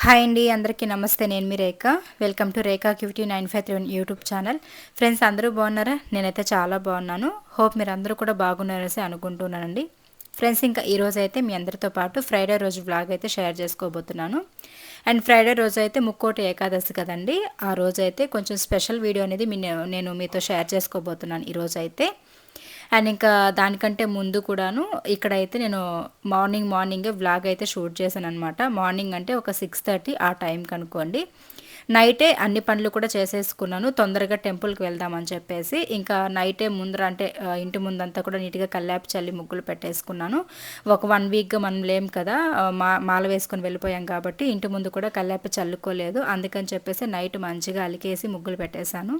Hi అండి అందరికీ నమస్తే. నేను మీ Rekha. Welcome to Rekha cutie nine five three YouTube channel friends అందరూ బాగున్నారా? నేనైతే చాలా బాగున్నాను. హోప్ మీరు అందరూ కూడా బాగున్నారని అనుకుంటున్నానండి. ఫ్రెండ్స్ ఇంకా ఈరోజు అయితే మీ అందరితో పాటు ఫ్రైడే రోజు బ్లాగ్ అయితే షేర్ చేసుకోబోతున్నాను. అండ్ ఫ్రైడే రోజు అయితే ముక్కోటి ఏకాదశి కదండి. ఆ రోజు అయితే కొంచెం స్పెషల్ వీడియో అనేది నేను మీతో షేర్ చేసుకోబోతున్నాను ఈరోజు అయితే అండ్ ఇంకా దానికంటే ముందు కూడాను ఇక్కడైతే నేను మార్నింగ్ మార్నింగే వ్లాగ్ అయితే షూట్ చేశాను అనమాట మార్నింగ్ అంటే ఒక సిక్స్ థర్టీ ఆ టైం కనుక్కోండి. నైటే అన్ని పనులు కూడా చేసేసుకున్నాను. తొందరగా టెంపుల్కి వెళ్దామని చెప్పేసి ఇంకా నైటే ముందర అంటే ఇంటి ముందంతా కూడా నీట్గా కల్లాపి చల్లి ముగ్గులు పెట్టేసుకున్నాను. ఒక వన్ వీక్గా మనం లేం కదా మా మాల వేసుకొని వెళ్ళిపోయాం కాబట్టి ఇంటి ముందు కూడా కల్లాపి చల్లుకోలేదు. అందుకని చెప్పేసి నైట్ మంచిగా అలికేసి ముగ్గులు పెట్టేశాను.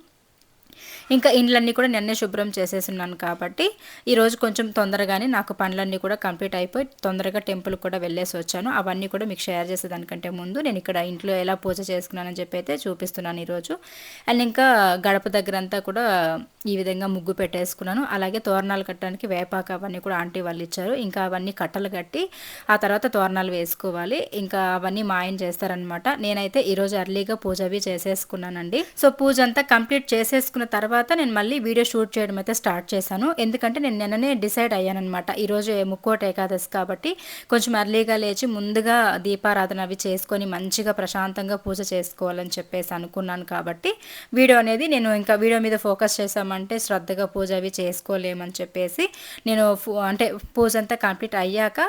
ఇంకా ఇండ్లన్నీ కూడా నిన్నే శుభ్రం చేసేసున్నాను కాబట్టి ఈరోజు కొంచెం తొందరగానే నాకు పనులన్నీ కూడా కంప్లీట్ అయిపోయి తొందరగా టెంపుల్ కూడా వెళ్ళేసి వచ్చాను. అవన్నీ కూడా మీకు షేర్ చేసేదానికంటే ముందు నేను ఇక్కడ ఇంట్లో ఎలా పూజ చేసుకున్నానని చెప్పి అయితే చూపిస్తున్నాను ఈరోజు. అండ్ ఇంకా గడప దగ్గర అంతా కూడా ఈ విధంగా ముగ్గు పెట్టేసుకున్నాను. అలాగే తోరణాలు కట్టడానికి వేపాక అవన్నీ కూడా ఆంటీ వాళ్ళు ఇచ్చారు. ఇంకా అవన్నీ కట్టలు కట్టి ఆ తర్వాత తోరణాలు వేసుకోవాలి. ఇంకా అవన్నీ మాయం చేస్తారనమాట నేనైతే ఈరోజు అర్లీగా పూజ అవి చేసేసుకున్నానండి. సో పూజ అంతా కంప్లీట్ చేసేసుకున్న తర్వాత నేను మళ్ళీ వీడియో షూట్ చేయడం అయితే స్టార్ట్ చేశాను. ఎందుకంటే నేను నిన్ననే డిసైడ్ అయ్యానమాట ఈరోజు ముక్కోట ఏకాదశి కాబట్టి కొంచెం అర్లీగా లేచి ముందుగా దీపారాధన అవి చేసుకొని మంచిగా ప్రశాంతంగా పూజ చేసుకోవాలని చెప్పేసి అనుకున్నాను కాబట్టి వీడియో అనేది నేను ఇంకా వీడియో మీద ఫోకస్ చేసామంటే శ్రద్ధగా పూజ అవి చేసుకోలేమని చెప్పేసి నేను అంటే పూజ అంతా కంప్లీట్ అయ్యాక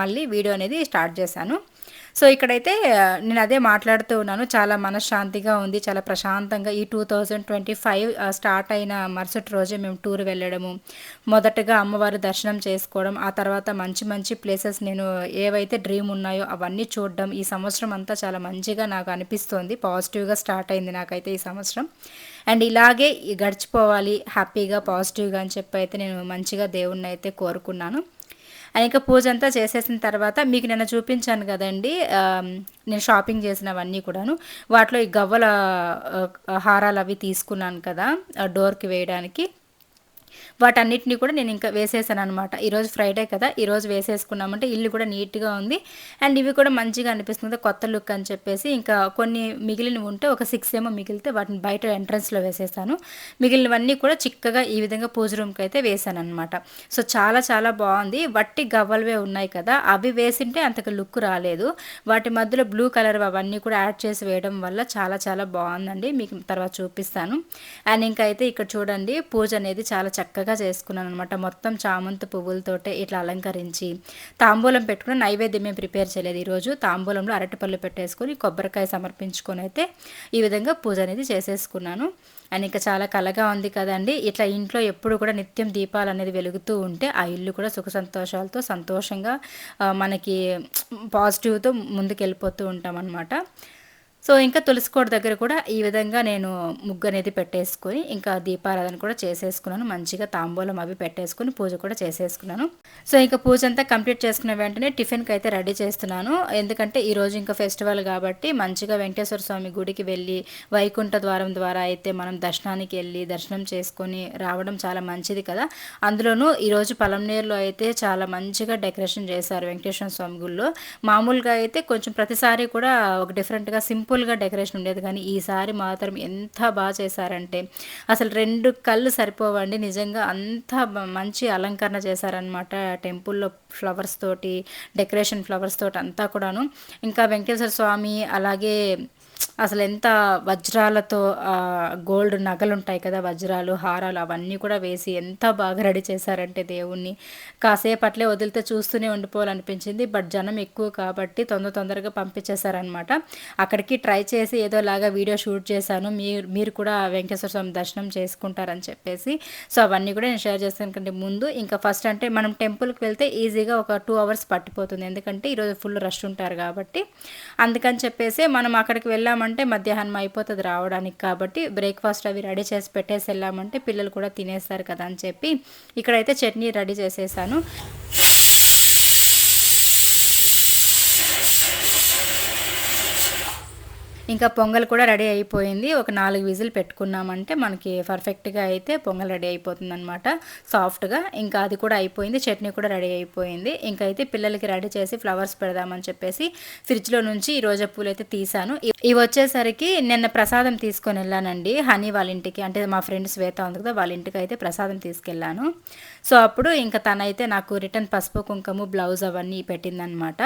మళ్ళీ వీడియో అనేది స్టార్ట్ చేశాను. సో ఇక్కడైతే నేను అదే మాట్లాడుతూ ఉన్నాను. చాలా మనశ్శాంతిగా ఉంది. చాలా ప్రశాంతంగా ఈ two thousand twenty five start అయిన మరుసటి రోజే మేము టూర్ వెళ్ళడము. మొదటగా అమ్మవారి దర్శనం చేసుకోవడం ఆ తర్వాత మంచి మంచి ప్లేసెస్ నేను ఏవైతే డ్రీమ్ ఉన్నాయో అవన్నీ చూడడం. ఈ సంవత్సరం అంతా చాలా మంచిగా నాకు అనిపిస్తోంది. పాజిటివ్గా స్టార్ట్ అయింది నాకైతే ఈ సంవత్సరం. అండ్ ఇలాగే గడిచిపోవాలి హ్యాపీగా పాజిటివ్గా అని చెప్పి అయితే నేను మంచిగా దేవుణ్ణి అయితే కోరుకున్నాను. ఇంకా పూజ అంతా చేసేసిన తర్వాత మీకు నిన్న చూపించాను కదండి నేను షాపింగ్ చేసినవన్నీ కూడాను. వాటిలో ఈ గవ్వల హారాలు అవి తీసుకున్నాను కదా డోర్కి వేయడానికి. వాటన్నిటిని కూడా నేను ఇంకా వేసేసాను అనమాట ఈరోజు ఫ్రైడే కదా ఈరోజు వేసేసుకున్నామంటే ఇల్లు కూడా నీట్గా ఉంది. అండ్ ఇవి కూడా మంచిగా అనిపిస్తుంది కొత్త లుక్ అని చెప్పేసి. ఇంకా కొన్ని మిగిలినవి ఉంటే ఒక సిక్స్ ఏమో మిగిలితే వాటిని బయట ఎంట్రన్స్లో వేసేసాను మిగిలినవన్నీ కూడా చిక్కగా ఈ విధంగా పూజ రూమ్కి అయితే వేసాను అనమాట సో చాలా చాలా బాగుంది. వట్టి గవ్వలవే ఉన్నాయి కదా అవి వేసింటే అంతకు లుక్ రాలేదు. వాటి మధ్యలో బ్లూ కలర్ అవన్నీ కూడా యాడ్ చేసి వేయడం వల్ల చాలా చాలా బాగుందండి. మీకు తర్వాత చూపిస్తాను. అండ్ ఇంకా అయితే ఇక్కడ చూడండి పూజ అనేది చాలా చక్కగా చక్కగా చేసుకున్నాను అనమాట మొత్తం చామంతి పువ్వులతోటే ఇట్లా అలంకరించి తాంబూలం పెట్టుకుని నైవేద్యం మేము ప్రిపేర్ చేయలేదు. ఈరోజు తాంబూలంలో అరటిపళ్ళు పెట్టేసుకొని కొబ్బరికాయ సమర్పించుకొని అయితే ఈ విధంగా పూజ అనేది చేసేసుకున్నాను. అండ్ ఇంకా చాలా కలగా ఉంది కదండి. ఇట్లా ఇంట్లో ఎప్పుడు కూడా నిత్యం దీపాలు అనేది వెలుగుతూ ఉంటే ఆ ఇల్లు కూడా సుఖ సంతోషాలతో సంతోషంగా మనకి పాజిటివ్తో ముందుకు వెళ్ళిపోతూ ఉంటాం అనమాట సో ఇంకా తులసికోట దగ్గర కూడా ఈ విధంగా నేను ముగ్గు అనేది పెట్టేసుకొని ఇంకా దీపారాధన కూడా చేసేసుకున్నాను. మంచిగా తాంబూలం అవి పెట్టేసుకుని పూజ కూడా చేసేసుకున్నాను. సో ఇంకా పూజ అంతా కంప్లీట్ చేసుకున్న వెంటనే టిఫిన్కి అయితే రెడీ చేస్తున్నాను. ఎందుకంటే ఈరోజు ఇంకా ఫెస్టివల్ కాబట్టి మంచిగా వెంకటేశ్వర స్వామి గుడికి వెళ్ళి వైకుంఠ ద్వారం ద్వారా అయితే మనం దర్శనానికి వెళ్ళి దర్శనం చేసుకొని రావడం చాలా మంచిది కదా. అందులోనూ ఈరోజు పలంనేరులో అయితే చాలా మంచిగా డెకరేషన్ చేశారు వెంకటేశ్వర స్వామి గుడిలో మామూలుగా అయితే కొంచెం ప్రతిసారి కూడా ఒక డిఫరెంట్గా సింపుల్ సింపుల్గా డెకరేషన్ ఉండేది. కానీ ఈసారి మాత్రం ఎంత బాగా చేశారంటే అసలు రెండు కళ్ళు సరిపోవండి. నిజంగా అంత మంచి అలంకరణ చేశారనమాట టెంపుల్లో ఫ్లవర్స్ తోటి డెకరేషన్ ఫ్లవర్స్ తోటి అంతా కూడాను. ఇంకా వెంకటేశ్వర స్వామి అలాగే అసలు ఎంత వజ్రాలతో గోల్డ్ నగలు ఉంటాయి కదా వజ్రాలు హారాలు అవన్నీ కూడా వేసి ఎంత బాగా రెడీ చేశారంటే దేవుణ్ణి. కాసేపు అట్లే వదిలితే చూస్తూనే ఉండిపోవాలనిపించింది బట్ జనం ఎక్కువ కాబట్టి తొందర తొందరగా పంపించేశారనమాట అక్కడికి ట్రై చేసి ఏదోలాగా వీడియో షూట్ చేశాను మీరు మీరు కూడా వెంకటేశ్వర స్వామి దర్శనం చేసుకుంటారని చెప్పేసి. సో అవన్నీ కూడా నేను షేర్ చేస్తాను కంటే ముందు. ఇంకా ఫస్ట్ అంటే మనం టెంపుల్కి వెళ్తే ఈజీగా ఒక టూ అవర్స్ పట్టిపోతుంది ఎందుకంటే ఈరోజు ఫుల్ రష్ ఉంటారు కాబట్టి. అందుకని చెప్పేసి మనం అక్కడికి వెళ్ళి వెళ్ళామంటే మధ్యాహ్నం అయిపోతుంది రావడానికి కాబట్టి బ్రేక్ఫాస్ట్ అవి రెడీ చేసి పెట్టేసి వెళ్ళామంటే పిల్లలు కూడా తినేస్తారు కదా అని చెప్పి ఇక్కడైతే చట్నీ రెడీ చేసేసాను. ఇంకా పొంగల్ కూడా రెడీ అయిపోయింది. ఒక నాలుగు విజిల్ పెట్టుకున్నామంటే మనకి పర్ఫెక్ట్గా అయితే పొంగల్ రెడీ అయిపోతుంది అనమాట సాఫ్ట్గా ఇంకా అది కూడా అయిపోయింది. చట్నీ కూడా రెడీ అయిపోయింది. ఇంకా అయితే పిల్లలకి రెడీ చేసి ఫ్లవర్స్ పెడదామని చెప్పేసి ఫ్రిడ్జ్లో నుంచి ఈ రోజా పూలు అయితే తీసాను. ఇ- ఇవి వచ్చేసరికి నిన్న ప్రసాదం తీసుకొని వెళ్ళానండి. హనీ వాళ్ళ ఇంటికి అంటే మా ఫ్రెండ్ శ్వేత ఉంది కదా వాళ్ళ ఇంటికి అయితే ప్రసాదం తీసుకెళ్ళాను. సో అప్పుడు ఇంకా తనైతే నాకు రిటర్న్ పసుపు కుంకుమ బ్లౌజ్ అవన్నీ పెట్టిందనమాట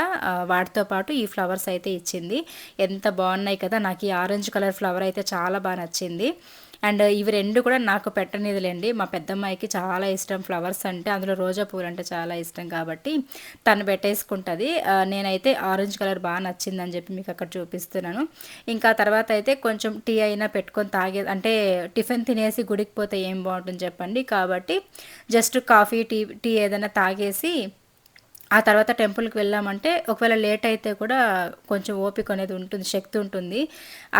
వాటితో పాటు ఈ ఫ్లవర్స్ అయితే ఇచ్చింది. ఎంత బాగున్నాయి కదా నాకు ఈ ఆరెంజ్ కలర్ ఫ్లవర్ అయితే చాలా బాగా నచ్చింది. అండ్ ఇవి రెండు కూడా నాకు పెట్టనిదిలేండి. మా పెద్దమ్మాయికి చాలా ఇష్టం ఫ్లవర్స్ అంటే అందులో రోజా పూలు అంటే చాలా ఇష్టం కాబట్టి తను పెట్టేసుకుంటుంది. నేనైతే ఆరెంజ్ కలర్ బాగా నచ్చిందని చెప్పి మీకు అక్కడ చూపిస్తున్నాను. ఇంకా తర్వాత అయితే కొంచెం టీ అయినా పెట్టుకొని తాగే అంటే టిఫిన్ తినేసి గుడికి పోతే ఏం బాగుంటుంది చెప్పండి. కాబట్టి జస్ట్ కాఫీ టీ టీ ఏదైనా తాగేసి ఆ తర్వాత టెంపుల్కి వెళ్ళామంటే ఒకవేళ లేట్ అయితే కూడా కొంచెం ఓపిక అనేది ఉంటుంది శక్తి ఉంటుంది.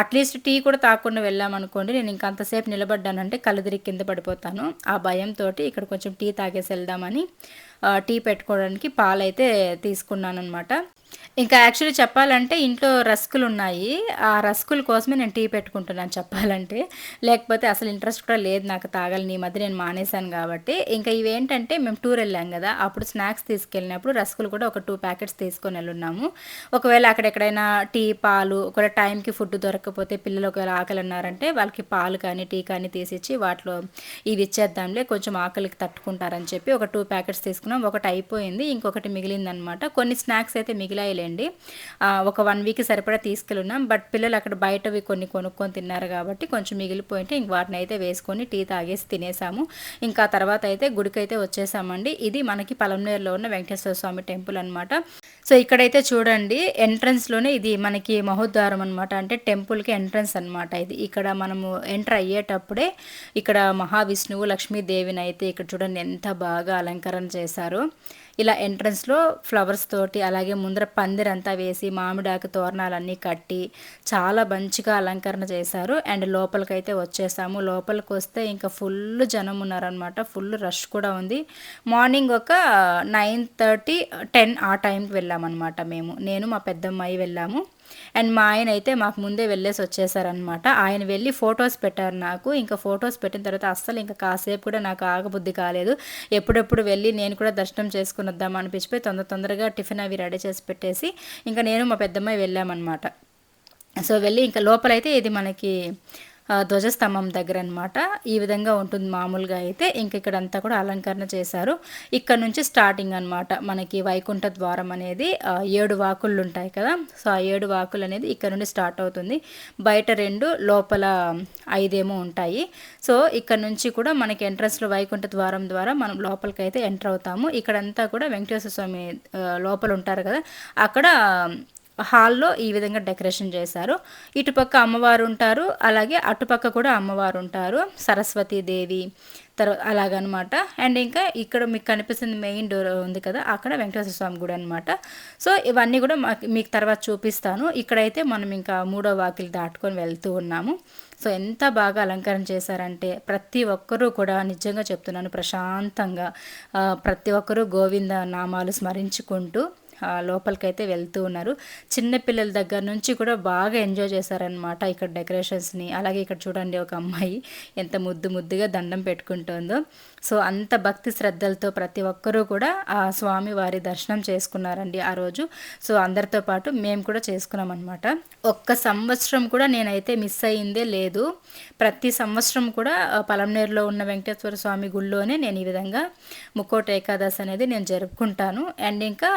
అట్లీస్ట్ టీ కూడా తాకుండా వెళ్ళామనుకోండి నేను ఇంక అంతసేపు నిలబడ్డానంటే కళ్ళు తిరిగి కింద పడిపోతాను. ఆ భయంతో ఇక్కడ కొంచెం టీ తాగేసి వెళ్దామని టీ పెట్టుకోవడానికి పాలైతే తీసుకున్నాను అనమాట ఇంకా యాక్చువల్లీ చెప్పాలంటే ఇంట్లో రస్కులు ఉన్నాయి ఆ రస్కుల కోసమే నేను టీ పెట్టుకుంటున్నాను చెప్పాలంటే. లేకపోతే అసలు ఇంట్రెస్ట్ కూడా లేదు నాకు తాగాలని. ఈ మధ్య నేను మానేశాను కాబట్టి. ఇంకా ఇవేంటంటే మేము టూర్ వెళ్ళాం కదా అప్పుడు స్నాక్స్ తీసుకెళ్ళినప్పుడు రస్కులు కూడా ఒక టూ ప్యాకెట్స్ తీసుకొని వెళ్ళున్నాము. ఒకవేళ అక్కడ ఎక్కడైనా టీ పాలు ఒకవేళ టైంకి ఫుడ్ దొరకకపోతే పిల్లలు ఒకవేళ ఆకలి అన్నారంటే వాళ్ళకి పాలు కానీ టీ కానీ తీసిచ్చి వాటిలో ఇవి ఇచ్చేద్దాంలే కొంచెం ఆకలికి తట్టుకుంటారని చెప్పి ఒక టూ ప్యాకెట్స్ తీసుకున్నాం ఒకటి అయిపోయింది ఇంకొకటి మిగిలిందనమాట. కొన్ని స్నాక్స్ అయితే మిగిలాయిలేండి. ఒక వన్ వీక్ సరిపడా తీసుకెళ్ళున్నాం బట్ పిల్లలు అక్కడ బయటవి కొన్ని కొనుక్కొని తిన్నారు కాబట్టి కొంచెం మిగిలిపోయింటే ఇంక వాటిని అయితే వేసుకొని టీ తాగేసి తినేసాము. ఇంకా తర్వాత అయితే గుడికైతే వచ్చేసామండి. ఇది మనకి పలంనేరులో ఉన్న వెంకటేశ్వర స్వామి టెంపుల్ అనమాట సో ఇక్కడైతే చూడండి ఎంట్రన్స్లోనే ఇది మనకి మహోద్వారం అనమాట అంటే టెంపుల్కి ఎంట్రన్స్ అనమాట ఇది. ఇక్కడ మనము ఎంటర్ అయ్యేటప్పుడే ఇక్కడ మహావిష్ణువు లక్ష్మీదేవిని అయితే ఇక్కడ చూడండి ఎంత బాగా అలంకరణ చేశారు. ఇలా ఎంట్రన్స్లో ఫ్లవర్స్ తోటి అలాగే ముందర పందిరంతా వేసి మామిడాకు తోరణాలన్నీ కట్టి చాలా మంచిగా అలంకరణ చేశారు. అండ్ లోపలికైతే వచ్చేసాము. లోపలికి వస్తే ఇంకా ఫుల్ జనం ఉన్నారనమాట ఫుల్ రష్ కూడా ఉంది. మార్నింగ్ ఒక నైన్ థర్టీ టెన్ ఆ టైంకి వెళ్ళామన్నమాట మేము. నేను మా పెద్దమ్మాయి వెళ్ళాము. అండ్ మా ఆయన అయితే మాకు ముందే వెళ్ళేసి వచ్చేసారనమాట ఆయన వెళ్ళి ఫొటోస్ పెట్టారు నాకు. ఇంకా ఫొటోస్ పెట్టిన తర్వాత అస్సలు ఇంకా కాసేపు కూడా నాకు ఆగబుద్ధి కాలేదు. ఎప్పుడెప్పుడు వెళ్ళి నేను కూడా దర్శనం చేసుకుని వద్దాం అనిపించిపోయి తొందర తొందరగా టిఫిన్ అవి రెడీ చేసి పెట్టేసి ఇంకా నేను మా పెద్దమ్మాయి వెళ్ళామన్నమాట. సో వెళ్ళి ఇంకా లోపలైతే ఇది మనకి ధ్వజస్తంభం దగ్గర అనమాట ఈ విధంగా ఉంటుంది మామూలుగా అయితే. ఇంక ఇక్కడంతా కూడా అలంకరణ చేశారు. ఇక్కడ నుంచి స్టార్టింగ్ అనమాట మనకి వైకుంఠ ద్వారం అనేది ఏడు వాకులు ఉంటాయి కదా. సో ఆ ఏడు వాకులు అనేది ఇక్కడ నుండి స్టార్ట్ అవుతుంది. బయట రెండు లోపల ఐదేమో ఉంటాయి. సో ఇక్కడ నుంచి కూడా మనకి ఎంట్రన్స్లో వైకుంఠ ద్వారం ద్వారా మనం లోపలికి అయితే ఎంటర్ అవుతాము. ఇక్కడంతా కూడా వెంకటేశ్వర స్వామి లోపల ఉంటారు కదా. అక్కడ హాల్లో ఈ విధంగా డెకరేషన్ చేశారు. ఇటుపక్క అమ్మవారు ఉంటారు అలాగే అటుపక్క కూడా అమ్మవారు ఉంటారు సరస్వతీదేవి తర్వాత అలాగనమాట. అండ్ ఇంకా ఇక్కడ మీకు కనిపిస్తుంది మెయిన్ డోర్ ఉంది కదా అక్కడ వెంకటేశ్వర స్వామి గుడి అనమాట సో ఇవన్నీ కూడా మాకు మీకు తర్వాత చూపిస్తాను. ఇక్కడైతే మనం ఇంకా మూడో వాకిలి దాటుకొని వెళ్తూ ఉన్నాము. సో ఎంత బాగా అలంకరణ చేశారంటే ప్రతి ఒక్కరూ కూడా నిజంగా చెప్తున్నాను ప్రశాంతంగా ప్రతి ఒక్కరూ గోవింద నామాలు స్మరించుకుంటూ లోపలికైతే వెళ్తూ ఉన్నారు. చిన్నపిల్లల దగ్గర నుంచి కూడా బాగా ఎంజాయ్ చేశారనమాట ఇక్కడ డెకరేషన్స్ని. అలాగే ఇక్కడ చూడండి ఒక అమ్మాయి ఎంత ముద్దు ముద్దుగా దండం పెట్టుకుంటుందో. సో అంత భక్తి శ్రద్ధలతో ప్రతి ఒక్కరూ కూడా ఆ స్వామి వారి దర్శనం చేసుకున్నారండి ఆ రోజు. సో అందరితో పాటు మేము కూడా చేసుకున్నాం అనమాట ఒక్క సంవత్సరం కూడా నేనైతే మిస్ అయ్యిందే లేదు. ప్రతి సంవత్సరం కూడా పలంనేరులో ఉన్న వెంకటేశ్వర స్వామి గుళ్ళోనే నేను ఈ విధంగా ముక్కోట ఏకాదశి అనేది నేను జరుపుకుంటాను. అండ్ ఇంకా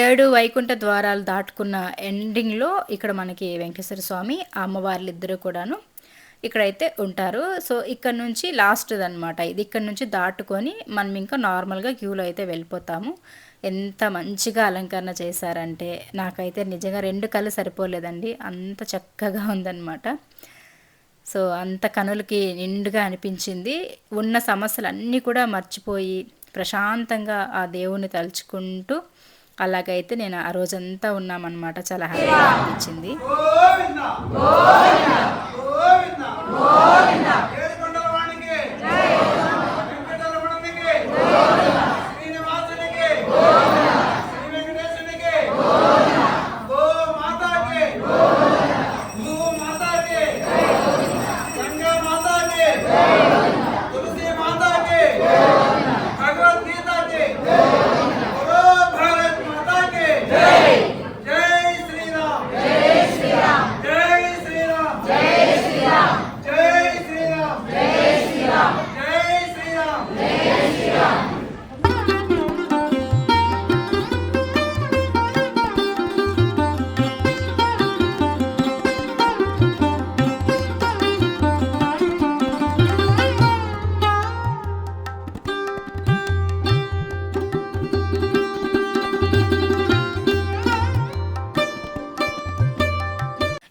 ఏడు వైకుంఠ ద్వారాలు దాటుకున్న ఎండింగ్లో ఇక్కడ మనకి వెంకటేశ్వర స్వామి ఆ అమ్మవార్లు ఇద్దరు కూడాను ఇక్కడైతే ఉంటారు. సో ఇక్కడ నుంచి లాస్ట్ అనమాట ఇది ఇక్కడ నుంచి దాటుకొని మనం ఇంకా నార్మల్గా క్యూలో అయితే వెళ్ళిపోతాము. ఎంత మంచిగా అలంకరణ చేశారంటే నాకైతే నిజంగా రెండు కళ్ళు సరిపోలేదండి. అంత చక్కగా ఉందన్నమాట. సో అంత కనులకి నిండుగా అనిపించింది. ఉన్న సమస్యలు అన్నీ కూడా మర్చిపోయి ప్రశాంతంగా ఆ దేవుని తలుచుకుంటూ అలాగైతే నేను ఆ రోజంతా ఉన్నామన్నమాట. చాలా హ్యాపీగా అనిపించింది.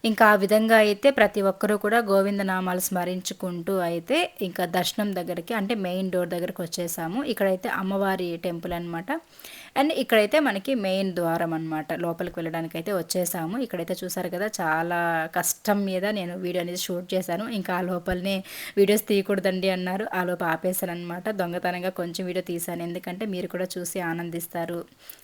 ఇంకా ఆ విధంగా అయితే ప్రతి ఒక్కరూ కూడా గోవింద నామాలు స్మరించుకుంటూ అయితే ఇంకా దర్శనం దగ్గరికి అంటే మెయిన్ డోర్ దగ్గరికి వచ్చేసాము. ఇక్కడైతే అమ్మవారి టెంపుల్ అనమాట అండ్ ఇక్కడైతే మనకి మెయిన్ ద్వారం అనమాట లోపలికి వెళ్ళడానికి అయితే వచ్చేసాము. ఇక్కడైతే చూసారు కదా చాలా కష్టం మీద నేను వీడియో అనేది షూట్ చేశాను. ఇంకా ఆ లోపలనే వీడియోస్ తీయకూడదండి అన్నారు. ఆ లోపు ఆపేశాను అనమాట దొంగతనంగా కొంచెం వీడియో తీశాను. ఎందుకంటే మీరు కూడా చూసి ఆనందిస్తారు.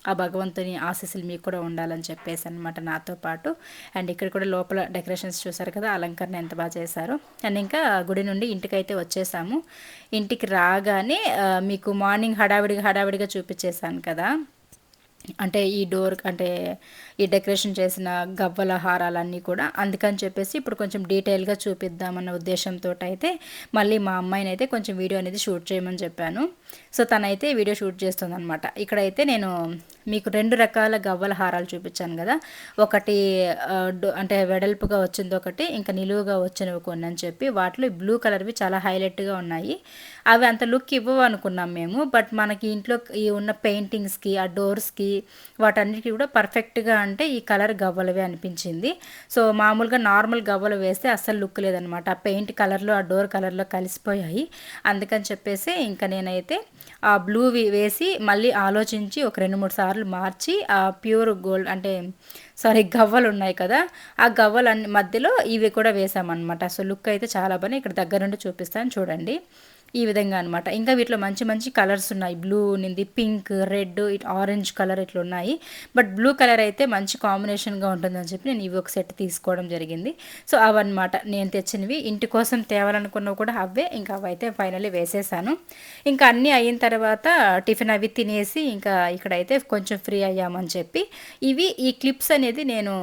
ఆ భగవంతుని ఆశీస్సులు మీకు కూడా ఉండాలని చెప్పేసి అనమాట నాతో పాటు. అండ్ ఇక్కడ కూడా లోపల డెకరేషన్స్ చూసారు కదా అలంకరణ ఎంత బాగా చేశారు. అండ్ ఇంకా గుడి నుండి ఇంటికైతే వచ్చేసాము. ఇంటికి రాగానే మీకు మార్నింగ్ హడావిడిగా హడావిడిగా చూపించేశాను కదా. అంటే ఈ డోర్ అంటే ఈ డెకరేషన్ చేసిన గవ్వల హారాలన్నీ కూడా. అందుకని చెప్పేసి ఇప్పుడు కొంచెం డీటెయిల్గా చూపిద్దామన్న ఉద్దేశంతో అయితే మళ్ళీ మా అమ్మాయిని అయితే కొంచెం వీడియో అనేది షూట్ చేయమని చెప్పాను. సో తనైతే వీడియో షూట్ చేస్తుందనమాట ఇక్కడైతే నేను మీకు రెండు రకాల గవ్వల హారాలు చూపించాను కదా. ఒకటి అంటే వెడల్పుగా వచ్చింది ఒకటి ఇంకా నిలువుగా వచ్చినవి కొన్ని అని చెప్పి వాటిలో బ్లూ కలర్వి చాలా హైలైట్గా ఉన్నాయి. అవి అంత లుక్ ఇవ్వవు అనుకున్నాం మేము బట్ మనకి ఇంట్లో ఈ ఉన్న పెయింటింగ్స్కి ఆ డోర్స్కి వాటన్నిటికీ కూడా పర్ఫెక్ట్గా అంటే ఈ కలర్ గవ్వలవే అనిపించింది. సో మామూలుగా నార్మల్ గవ్వలు వేస్తే అస్సలు లుక్ లేదనమాట ఆ పెయింట్ కలర్లో ఆ డోర్ కలర్లో కలిసిపోయాయి. అందుకని చెప్పేసి ఇంకా నేనైతే ఆ బ్లూవి వేసి మళ్ళీ ఆలోచించి ఒక రెండు మూడు సార్లు మార్చి ఆ ప్యూర్ గోల్డ్ అంటే సారీ గవ్వలు ఉన్నాయి కదా ఆ గవ్వలు అన్ని మధ్యలో ఇవి కూడా వేసామన్నమాట. సో లుక్ అయితే చాలా బాగా ఇక్కడ దగ్గర నుండి చూపిస్తాను. చూడండి. ఈ విధంగా అనమాట ఇంకా వీటిలో మంచి మంచి కలర్స్ ఉన్నాయి. బ్లూ ఉంది pink red it orange colour ఇట్లా ఉన్నాయి. బట్ బ్లూ కలర్ అయితే మంచి కాంబినేషన్గా ఉంటుందని చెప్పి నేను ఇవి ఒక సెట్ తీసుకోవడం జరిగింది. సో అవన్నమాట. నేను తెచ్చినవి ఇంటి కోసం తేవాలనుకున్నవి కూడా అవే. ఇంకా అవైతే ఫైనల్లీ వేసేసాను. ఇంకా అన్నీ అయిన తర్వాత టిఫిన్ అవి తినేసి ఇంకా ఇక్కడైతే కొంచెం ఫ్రీ అయ్యామని చెప్పి ఇవి ఈ క్లిప్స్ అనేది నేను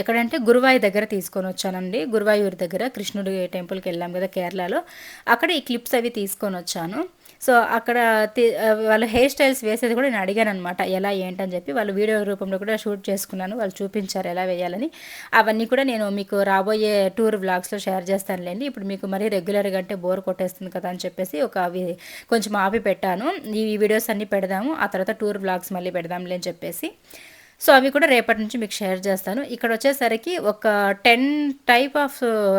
ఎక్కడంటే గురువాయి దగ్గర తీసుకొని వచ్చానండి. గురువాయూర్ దగ్గర కృష్ణుడి టెంపుల్కి వెళ్ళాం కదా కేరళలో. అక్కడ ఈ క్లిప్స్ అవి తీసుకొని వచ్చాను. సో అక్కడ వాళ్ళు హెయిర్ స్టైల్స్ వేసేది కూడా నేను అడిగాను అనమాట ఎలా ఏంటని చెప్పి వాళ్ళు వీడియో రూపంలో కూడా షూట్ చేసుకున్నాను. వాళ్ళు చూపించారు ఎలా వేయాలని. అవన్నీ కూడా నేను మీకు రాబోయే టూర్ వ్లాగ్స్లో షేర్ చేస్తానులేండి. ఇప్పుడు మీకు మరీ రెగ్యులర్గా అంటే బోర్ కొట్టేస్తుంది కదా అని చెప్పేసి ఒక అవి కొంచెం ఆపి పెట్టాను. ఈ వీడియోస్ అన్నీ పెడదాము. ఆ తర్వాత టూర్ వ్లాగ్స్ మళ్ళీ పెడదాంలే అని చెప్పేసి. సో అవి కూడా రేపటి నుంచి మీకు షేర్ చేస్తాను. ఇక్కడ వచ్చేసరికి ఒక ten type of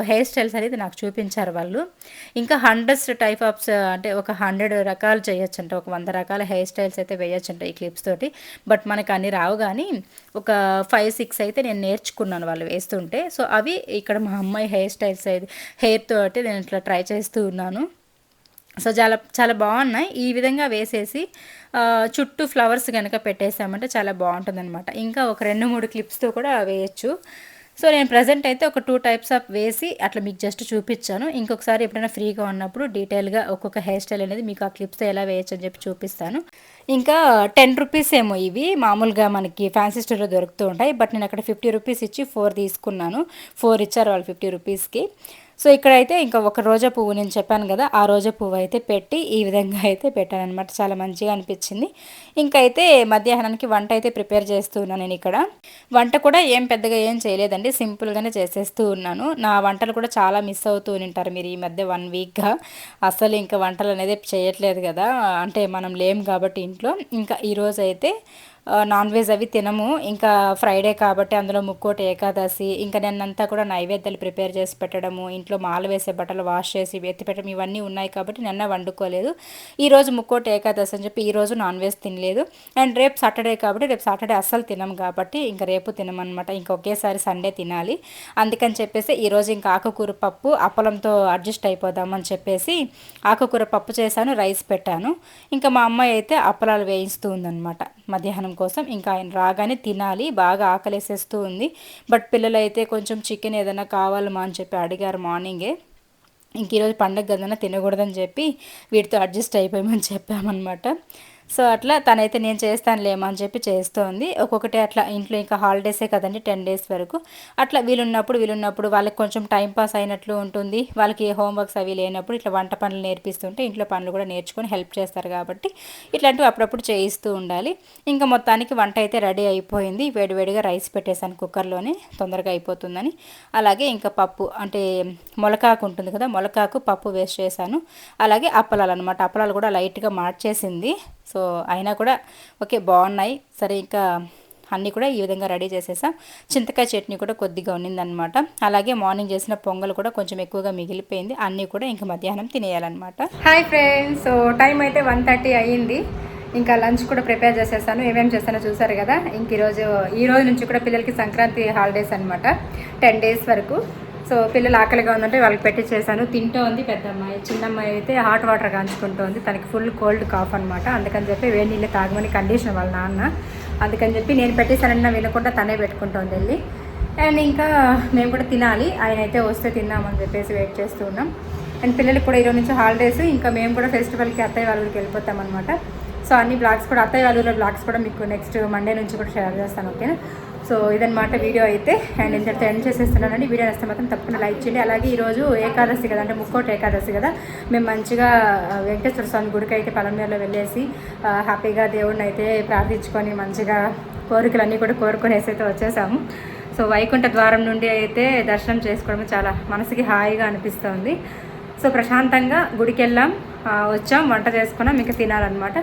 hair styles అనేది నాకు చూపించారు వాళ్ళు. ఇంకా హండ్రెడ్స్ టైప్ ఆఫ్ అంటే ఒక హండ్రెడ్ రకాలు చేయొచ్చు ఒక వంద రకాల హెయిర్ స్టైల్స్ అయితే వేయొచ్చంట ఈ క్లిప్స్ తోటి. బట్ మనకు అన్ని రావు కానీ ఒక ఫైవ్ సిక్స్ అయితే నేను నేర్చుకున్నాను వాళ్ళు వేస్తుంటే. సో అవి ఇక్కడ మా అమ్మాయి హెయిర్ స్టైల్స్ అయితే హెయిర్ తోటి నేను ఇట్లా ట్రై చేస్తూ ఉన్నాను. సో చాలా చాలా బాగున్నాయి. ఈ విధంగా వేసేసి చుట్టూ ఫ్లవర్స్ కనుక పెట్టేసామంటే చాలా బాగుంటుంది అనమాట ఇంకా ఒక రెండు మూడు క్లిప్స్తో కూడా వేయచ్చు. సో నేను ప్రజెంట్ అయితే ఒక టూ టైప్స్ ఆఫ్ వేసి అట్లా మీకు జస్ట్ చూపించాను ఇంకొకసారి ఎప్పుడైనా ఫ్రీగా ఉన్నప్పుడు డీటెయిల్గా ఒక్కొక్క హెయిర్ స్టైల్ అనేది మీకు ఆ క్లిప్స్తో ఎలా వేయచ్చు అని చెప్పి చూపిస్తాను. ఇంకా టెన్ రూపీస్ ఏమో ఇవి. మామూలుగా మనకి ఫ్యాన్సీ స్టోర్లో దొరుకుతూ ఉంటాయి. బట్ నేను అక్కడ ఫిఫ్టీ రూపీస్ ఇచ్చి ఫోర్ తీసుకున్నాను. ఫోర్ ఇచ్చారు వాళ్ళు ఫిఫ్టీ రూపీస్కి. సో ఇక్కడైతే ఇంకా ఒక రోజా పువ్వు నేను చెప్పాను కదా ఆ రోజా పువ్వు అయితే పెట్టి ఈ విధంగా అయితే పెట్టాను అనమాట చాలా మంచిగా అనిపించింది. ఇంకా అయితే మధ్యాహ్నానికి వంట అయితే ప్రిపేర్ చేస్తూ ఉన్నాను నేను ఇక్కడ. వంట కూడా ఏం పెద్దగా ఏం చేయలేదండి సింపుల్గానే చేసేస్తూ ఉన్నాను. నా వంటలు కూడా చాలా మిస్ అవుతూ ఉంటారు మీరు ఈ మధ్య వన్ వీక్గా. అసలు ఇంకా వంటలు అనేది చేయట్లేదు కదా అంటే మనం లేం కాబట్టి ఇంట్లో. ఇంకా ఈరోజు అయితే నాన్ వెజ్ అవి తినము. ఇంకా ఫ్రైడే కాబట్టి అందులో ముక్కోటి ఏకాదశి ఇంకా నిన్నంతా కూడా నైవేద్యాలు ప్రిపేర్ చేసి పెట్టడము ఇంట్లో మాల వేసే బట్టలు వాష్ చేసి ఎత్తి పెట్టడం ఇవన్నీ ఉన్నాయి కాబట్టి నిన్న వండుకోలేదు. ఈరోజు ముక్కోటి ఏకాదశి అని చెప్పి ఈరోజు నాన్ వెజ్ తినలేదు. అండ్ రేపు సాటర్డే కాబట్టి రేపు సాటర్డే అస్సలు తినం కాబట్టి ఇంకా రేపు తినమనమాట ఇంకా ఒకేసారి సండే తినాలి. అందుకని చెప్పేసి ఈరోజు ఇంకా ఆకుకూర పప్పు అప్పలంతో అడ్జస్ట్ అయిపోదామని చెప్పేసి ఆకుకూర పప్పు చేశాను రైస్ పెట్టాను. ఇంకా మా అమ్మాయి అయితే అప్పలాలు వేయిస్తూ ఉందన్నమాట. మధ్యాహ్నం కోసం ఇంకా ఆయన రాగానే తినాలి బాగా ఆకలేసేస్తూ ఉంది. బట్ పిల్లలు అయితే కొంచెం చికెన్ ఏదైనా కావాలమా అని చెప్పి అడిగారు మార్నింగే. ఇంక ఈరోజు పండగ కదన్నా తినకూడదని చెప్పి వీటితో అడ్జస్ట్ అయిపోయామని చెప్పామన్నమాట. సో అట్లా తనైతే నేను చేస్తానులేమో అని చెప్పి చేస్తోంది. ఒక్కొక్కటి అట్లా ఇంట్లో ఇంకా హాలిడేసే కదండి టెన్ డేస్ వరకు. అట్లా వీలున్నప్పుడు వీలున్నప్పుడు వాళ్ళకి కొంచెం టైం పాస్ అయినట్లు ఉంటుంది. వాళ్ళకి ఏ హోంవర్క్స్ అవి లేనప్పుడు ఇట్లా వంట పనులు నేర్పిస్తుంటే ఇంట్లో పనులు కూడా నేర్చుకొని హెల్ప్ చేస్తారు కాబట్టి ఇట్లాంటివి అప్పుడప్పుడు చేయిస్తూ ఉండాలి. ఇంకా మొత్తానికి వంట అయితే రెడీ అయిపోయింది. వేడివేడిగా రైస్ పెట్టేశాను కుక్కర్లోనే. తొందరగా అయిపోతుందని. అలాగే ఇంకా పప్పు అంటే మొలకాకు ఉంటుంది కదా మొలకాకు పప్పు వేస్ట్ చేశాను. అలాగే అప్పలాలు అనమాట అప్పలాలు కూడా లైట్గా మార్చేసింది. సో అయినా కూడా ఓకే బాగున్నాయి. సరే ఇంకా అన్నీ కూడా ఈ విధంగా రెడీ చేసేసాం. చింతకాయ చట్నీ కూడా కొద్దిగా ఉన్నిందనమాట. అలాగే మార్నింగ్ చేసిన పొంగల్ కూడా కొంచెం ఎక్కువగా మిగిలిపోయింది. అన్నీ కూడా ఇంకా మధ్యాహ్నం తినేయాలన్నమాట. Hi friends. సో టైం అయితే వన్ థర్టీ అయ్యింది. ఇంకా లంచ్ కూడా ప్రిపేర్ చేసేసాను. ఏమేమి చేస్తానో చూసారు కదా. ఇంక ఈరోజు ఈ రోజు నుంచి కూడా పిల్లలకి సంక్రాంతి హాలిడేస్ అనమాట టెన్ డేస్ వరకు. సో పిల్లలు ఆకలిగా ఉందంటే వాళ్ళకి పెట్టి చేశాను. తింటూ ఉంది పెద్ద అమ్మాయి చిన్న అమ్మాయి అయితే హాట్ వాటర్ కాంచుకుంటోంది తనకి ఫుల్ కోల్డ్ కాఫ్ అనమాట అందుకని చెప్పి వేడి నీళ్ళు తాగమని కండిషన్ వాళ్ళ నాన్న. అందుకని చెప్పి నేను పెట్టేశానన్నా వినకుండా తనే పెట్టుకుంటోంది వెళ్ళి. అండ్ ఇంకా మేము కూడా తినాలి. ఆయన అయితే వస్తే తిన్నామని చెప్పేసి వెయిట్ చేస్తూ ఉన్నాం. అండ్ పిల్లలకి కూడా ఈరోజు నుంచి హాలిడేస్. ఇంకా మేము కూడా ఫెస్టివల్కి అత్తయ్య వాళ్ళకి వెళ్ళిపోతాం అనమాట సో అన్ని బ్లాగ్స్ కూడా అత్తయ్య వాళ్ళ బ్లాగ్స్ కూడా మీకు నెక్స్ట్ మండే నుంచి కూడా షేర్ చేస్తాను ఓకేనా? సో ఇదన్నమాట వీడియో అయితే అండ్ ఇంతటితో ఎండ్ చేసేస్తున్నానండి. వీడియో నచ్చితే మాత్రం తప్పకుండా లైక్ చేయండి. అలాగే ఈరోజు ఏకాదశి కదా అంటే ముక్కోటి ఏకాదశి కదా. మేము మంచిగా వెంకటేశ్వర స్వామి గుడికి అయితే పలమేరులో వెళ్ళేసి హ్యాపీగా దేవుడిని అయితే ప్రార్థించుకొని మంచిగా కోరికలన్నీ కూడా కోరుకునేసి అయితే వచ్చేసాము. సో వైకుంఠ ద్వారం నుండి అయితే దర్శనం చేసుకోవడం చాలా మనసుకి హాయిగా అనిపిస్తుంది. సో ప్రశాంతంగా గుడికి వెళ్ళాం వచ్చాం వంట చేసుకున్నాం ఇంకా తినాలన్నమాట.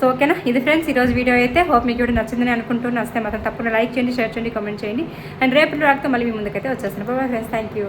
సో ఓకేనా? ఇది ఫ్రెండ్స్ ఈరోజు వీడియో అయితే హోప్ మీకు కూడా నచ్చిందని అనుకుంటూ నచ్చితే మాత్రం తప్పకుండా లైక్ చేయండి షేర్ చేయండి కామెంట్ చేయండి. అండ్ రేపు రాకతో మళ్ళీ మీ ముందుకైతే వచ్చేస్తాను. బాబా ఫ్రెండ్స్ థ్యాంక్ యూ.